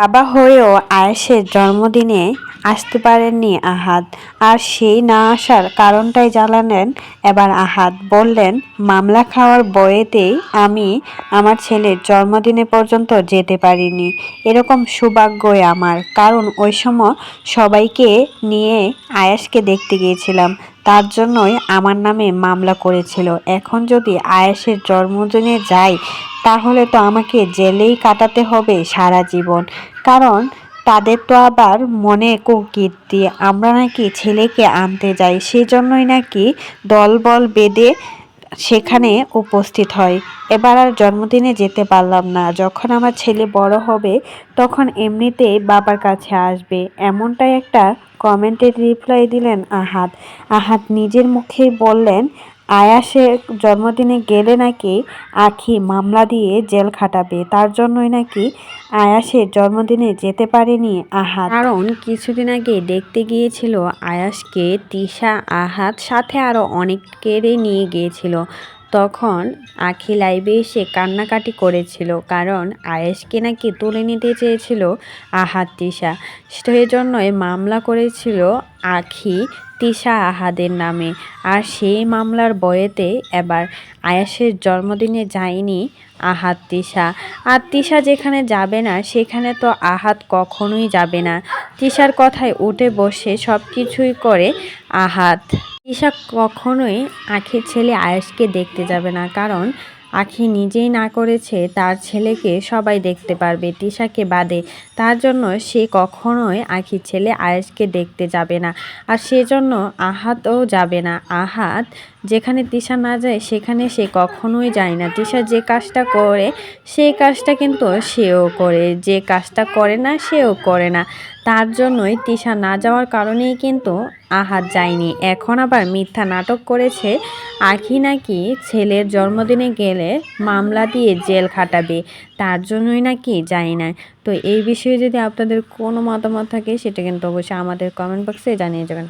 বাবা হয়েও আয়েশের জন্মদিনে আসতে পারেননি আহাদ। আর সেই না আসার কারণটাই জানালেন এবার আহাদ। বললেন, মামলা খাওয়ার বয়েতেই আমি আমার ছেলের জন্মদিনে পর্যন্ত যেতে পারিনি। এরকম সৌভাগ্যই আমার। কারণ ওই সময় সবাইকে নিয়ে আয়াসকে দেখতে গিয়েছিলাম। তার জন্যই আমার নামে মামলা করেছিল। এখন যদি আয়েশের জন্মদিনে যাই, তাহলে তো আমাকে জেলেই কাটাতে হবে সারা জীবন। কারণ তাদের তো আবার মনে কুকীর্তি। আমরা নাকি ছেলেকে আনতে যাই, সেজন্যই নাকি দলবল বেঁধে সেখানে উপস্থিত হয়। এবার আর জন্মদিনে যেতে পারলাম না। যখন আমার ছেলে বড় হবে, তখন এমনিতেই বাবার কাছে আসবে। এমনটাই একটা কমেন্টের রিপ্লাই দিলেন আহাদ। আহাদ নিজের মুখেই বললেন আয়াসের জন্মদিনে গেলে নাকি আখি মামলা দিয়ে জেল খাটাবে? তার জন্যই নাকি আয়াসের জন্মদিনে যেতে পারেনি আহাত। কারণ কিছুদিন আগে দেখতে গিয়েছিল আয়াসকে তিশা আহাত, সাথে আরও অনেকেরই নিয়ে গিয়েছিল। তখন আখি লাইভে এসে কান্নাকাটি করেছিল, কারণ আয়েশকে নাকি তুলে নিতে চেয়েছিল আহাত তিশা। সেই জন্যই মামলা করেছিল আখি তিশা আহাদের নামে। আর সেই মামলার বয়েতে এবার আয়াসের জন্মদিনে যায়নি আহাত তিশা। আর তিশা যেখানে যাবে না, সেখানে তো আহাত কখনোই যাবে না। তিশার কথায় উঠে বসে সব কিছুই করে আহাত। তিশা কখনোই আখির ছেলে আয়েশকে দেখতে যাবে না, কারণ আখি নিজেই না করেছে, তার ছেলেকে সবাই দেখতে পারবে, তিশাকে বাদে। তার জন্য সে কখনোই আখির ছেলে আয়েশকে দেখতে যাবে না, আর সেজন্য আহাতও যাবে না। আহাত যেখানে তিশা না যায়, সেখানে সে কখনোই যায় না। তিশা যে কাজটা করে, সেই কাজটা কিন্তু সেও করে, যে কাজটা করে না, সেও করে না। তার জন্যই তিশা না যাওয়ার কারণেই কিন্তু আহাত যায়নি। এখন আবার মিথ্যা নাটক করেছে আখি নাকি ছেলের জন্মদিনে গেলে মামলা দিয়ে জেল খাটাবে, তার জন্যই নাকি যায় না। তো এই বিষয়ে যদি আপনাদের কোনো মতামত থাকে, সেটা কিন্তু অবশ্যই আমাদের কমেন্ট বক্সে জানিয়ে যাবেন।